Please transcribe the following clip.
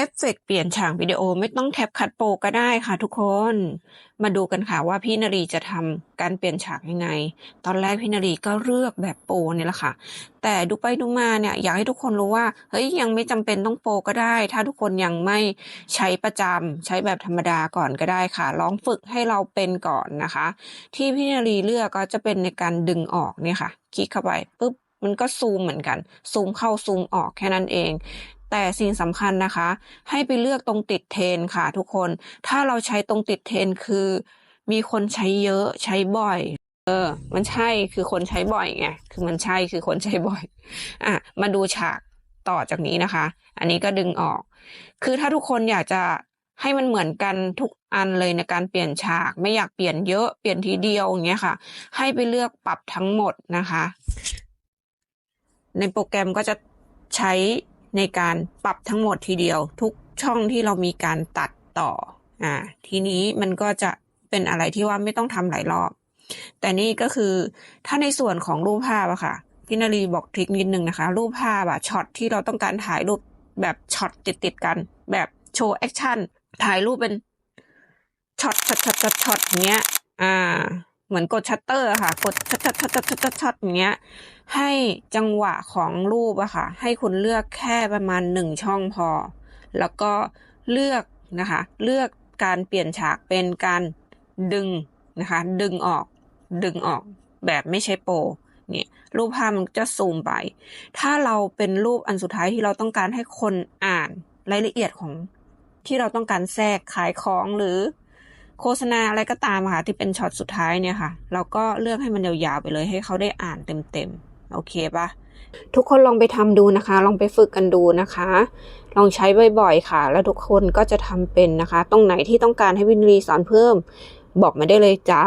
เอฟเฟกเปลี่ยนฉากวิดีโอไม่ต้องแท็บคัดโปรก็ได้ค่ะทุกคน มาดูกันค่ะว่าพี่นารีจะทำการเปลี่ยนฉากยังไง ตอนแรกพี่นารีก็เลือกแบบโปรเนี่ยแหละค่ะ แต่ดูไปดูมาเนี่ยอยากให้ทุกคนรู้ว่าเฮ้ยยังไม่จำเป็นต้องโปรก็ได้ ถ้าทุกคนยังไม่ใช้ประจำใช้แบบธรรมดาก่อนก็ได้ค่ะ ลองฝึกให้เราเป็นก่อนนะคะ ที่พี่นารีเลือกก็จะเป็นในการดึงออกเนี่ยค่ะ คลิกเข้าไปปุ๊บมันก็ซูมเหมือนกัน ซูมเข้าซูมออกแค่นั้นเอง แต่สิ่งสำคัญนะคะ ให้ไปเลือกตรงติดเทรนค่ะทุกคน ถ้าเราใช้ตรงติดเทรนคือ มีคนใช้เยอะใช้บ่อย เออ มันใช่คือคนใช้บ่อยไงคือมันใช่คือคนใช้บ่อย อะมาดูฉากต่อจากนี้นะคะ อันนี้ก็ดึงออก คือถ้าทุกคนอยากจะให้มันเหมือนกันทุกอันเลยในการเปลี่ยนฉาก ไม่อยากเปลี่ยนเยอะเปลี่ยนทีเดียวอย่างเงี้ยค่ะ ให้ไปเลือกปรับทั้งหมดนะคะ ในโปรแกรมก็จะใช้ ในการปรับทั้งหมดทีเดียว ทุกช่องที่เรามีการตัดต่ออ่าทีนี้มันก็จะเป็นอะไรที่ว่าไม่ต้องทำหลายรอบ แต่นี่ก็คือถ้าในส่วนของรูปภาพอะค่ะพี่นารีบอกทริคนิดนึงนะคะ รูปภาพอะช็อตที่เราต้องการถ่ายรูปแบบช็อตติดติดกัน แบบโชว์แอคชั่นถ่ายรูปเป็นช็อตช็อตช็อตช็อตช็อตอย่างเงี้ย อ่า เหมือนกดชัตเตอร์ค่ะกดชัดชัดชัดชัดชัดชัดชัดอย่างเงี้ย ให้จังหวะของรูปอะค่ะ ให้คุณเลือกแค่ประมาณหนึ่งช่องพอ แล้วก็เลือกนะคะ เลือกการเปลี่ยนฉากเป็นการดึงนะคะ ดึงออก ดึงออกแบบไม่ใช่โปรเนี่ยรูปภาพมันจะซูมไป ถ้าเราเป็นรูปอันสุดท้ายที่เราต้องการให้คนอ่านรายละเอียดของที่เราต้องการแทรกขายของหรือ โฆษณาอะไรก็ตามค่ะ ที่เป็นช็อตสุดท้ายเนี่ยค่ะ เราก็เลือกให้มันยาวๆไปเลยให้เขาได้อ่านเต็มๆ โอเคปะทุกคนลองไปทำดูนะคะ ลองไปฝึกกันดูนะคะ ลองใช้บ่อยๆค่ะ แล้วทุกคนก็จะทำเป็นนะคะ ตรงไหนที่ต้องการให้วินรีสอนเพิ่ม บอกมาได้เลยจ้า